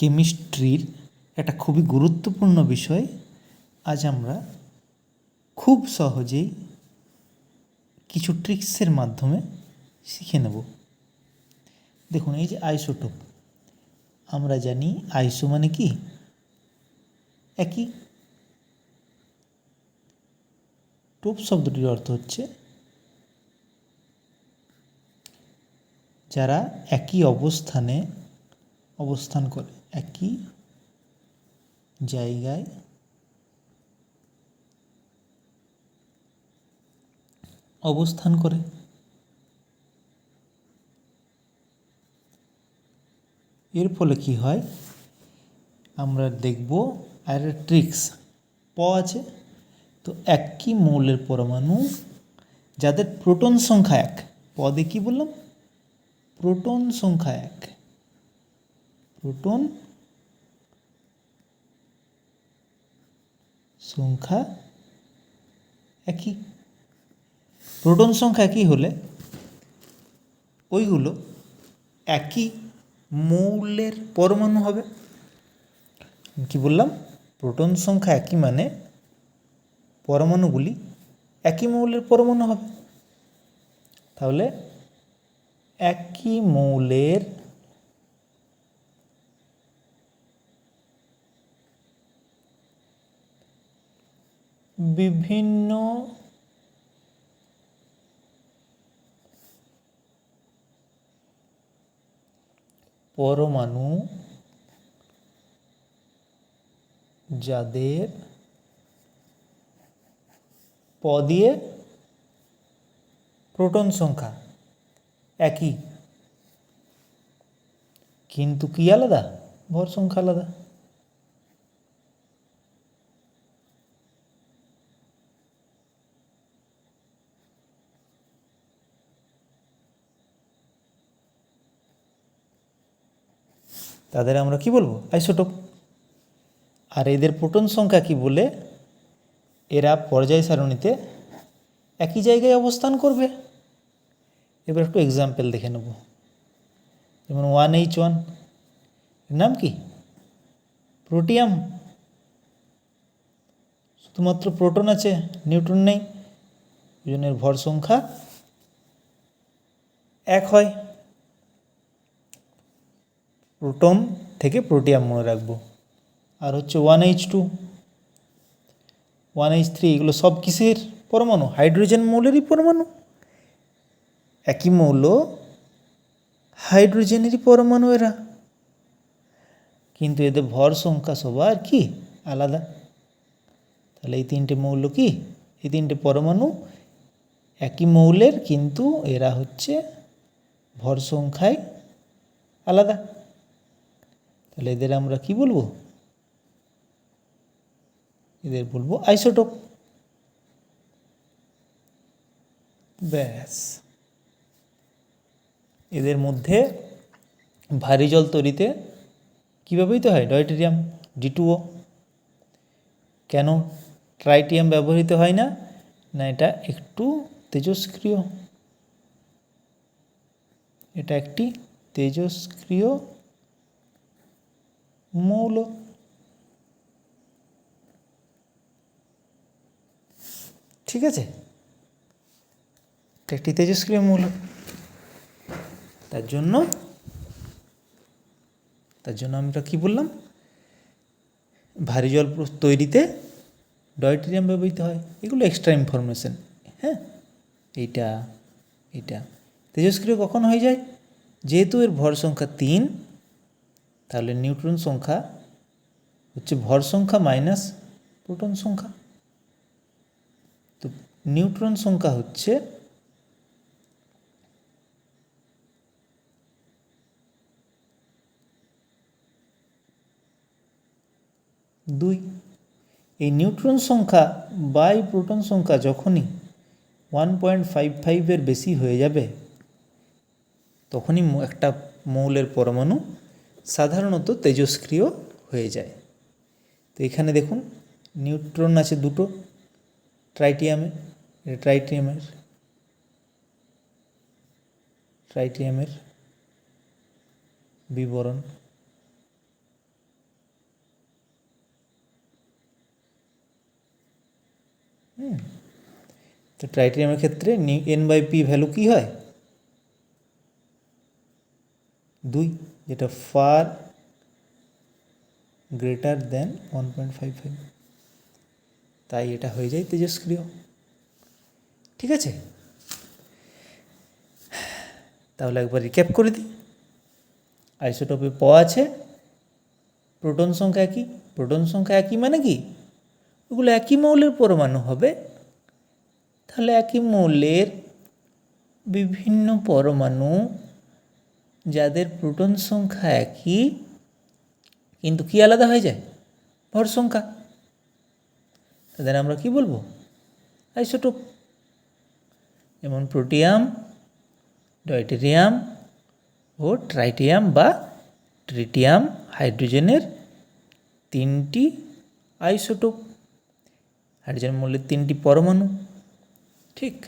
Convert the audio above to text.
কেমিস্ট্রির একটা খুবই গুরুত্বপূর্ণ বিষয়। আজ আমরা খুব সহজেই কিছু ট্রিক্সের মাধ্যমে শিখে নেব। দেখুন, এই যে আইসোটোপ, আমরা জানি আইসো মানে কি? একই টোপ শব্দটির অর্থ হচ্ছে যারা একই অবস্থানে অবস্থান করে। একই জায়গায় অবস্থান করে। এর ফলে কি হয়? আমরা দেখব আর ট্রিক্স প আছে। তো একই মৌলের পরমাণু, যাদের প্রোটন সংখ্যা এক। পদে কি বললাম? প্রোটন সংখ্যা এক। প্রোটন সংখ্যা একই। প্রোটন সংখ্যা একই হলে ওইগুলো একই মৌলের পরমাণু হবে। কি বললাম? প্রোটন সংখ্যা একই মানে পরমাণুগুলি একই মৌলের পরমাণু হবে। তাহলে একই মৌলের বিভিন্ন পরমাণু যাদের প দিয়ে প্রোটন সংখ্যা একই। কিন্তু কি আলাদা? ভর সংখ্যা আলাদা। তাদের আমরা কি বলব? আইসোটোপ। আর এদের প্রোটন সংখ্যা কি বলে? এরা পর্যায় সারণীতে একই জায়গায় অবস্থান করবে। এবার একটু এক্সাম্পল দেখে নেব। যেমন ওয়ান এইচ ওয়ান। নাম কি? প্রোটিয়াম। শুধুমাত্র প্রোটন আছে, নিউট্রন নেই। দুজনের ভর সংখ্যা এক হয়। প্রোটন থেকে প্রোটিয়াম মনে রাখব। আর হচ্ছে one H two one H three এগুলো সব কিসের পরমাণু? হাইড্রোজেন মৌলেরই পরমাণু? একই মৌল হাইড্রোজেনেরই পরমাণু এরা। কিন্তু এদের ভর সংখ্যা সবার কি? আলাদা। তাহলে এই তিনটে মৌল কি? এই তিনটে পরমাণু একই মৌলের, কিন্তু এরা হচ্ছে ভর সংখ্যায় আলাদা। তাহলে এদের আমরা কি বলব? এদের বলব আইসোটোপ ব্যাস। এদের মধ্যে ভারী জল তৈরিতে কী ব্যবহৃত হয়? ডয়টেরিয়াম ডি টুও কেন ট্রাইটিয়াম ব্যবহৃত হয় না? না, এটা একটু তেজস্ক্রিয় এটা একটি তেজস্ক্রিয় মৌল ঠিক আছে? একটি তেজস্ক্রিয় মৌল। তার জন্য তার জন্য আমরা কি বললাম? ভারী জল তৈরিতে ডয়টেরিয়াম ব্যবহৃত হয়। এগুলো এক্সট্রা ইনফরমেশন হ্যাঁ? এইটা এটা তেজস্ক্রিয় কখন হয়ে যায়? যেহেতু এর ভর সংখ্যা তিন তাহলে নিউট্রন সংখ্যা হচ্ছে ভর সংখ্যা মাইনাস প্রোটন সংখ্যা। তো নিউট্রন সংখ্যা হচ্ছে দুই। এই নিউট্রন সংখ্যা বাই প্রোটন সংখ্যা যখনই ওয়ান পয়েন্ট ফাইভ ফাইভের বেশি হয়ে যাবে, তখনই একটা মৌলের পরমাণু সাধারণত তেজস্ক্রিয় হয়ে যায়। তো এখানে দেখুন, নিউট্রন আছে দুটো, ট্রাইটিয়ামে ট্রাইটিয়ামের ট্রাইটিয়ামের বিবরণ। হুম, তো ট্রাইটেরিয়ামের ক্ষেত্রে এন বাই পি ভ্যালু কী হয়? দুই। যেটা far greater than one point five five তাই এটা হয়ে যায় তেজস্ক্রিয়। ঠিক আছে? তাহলে একবার রিক্যাপ করে দিই। আইসোটোপে প আছে। প্রোটন সংখ্যা একই। প্রোটন সংখ্যা একই মানে কি? ওগুলো একই মৌলের পরমাণু হবে। তাহলে একই মৌলের বিভিন্ন পরমাণু যাদের প্রোটন সংখ্যা একই, কিন্তু কি আলাদা হয়ে যায়? ভর সংখ্যা। তাদের আমরা কি বলব? আইসোটোপ। যেমন প্রোটিয়াম, ডয়টেরিয়াম ও ট্রাইটিয়াম বা ট্রিটিয়াম হাইড্রোজেনের তিনটি আইসোটোপ। হাইড্রোজেন মৌলের তিনটি পরমাণু। ঠিক।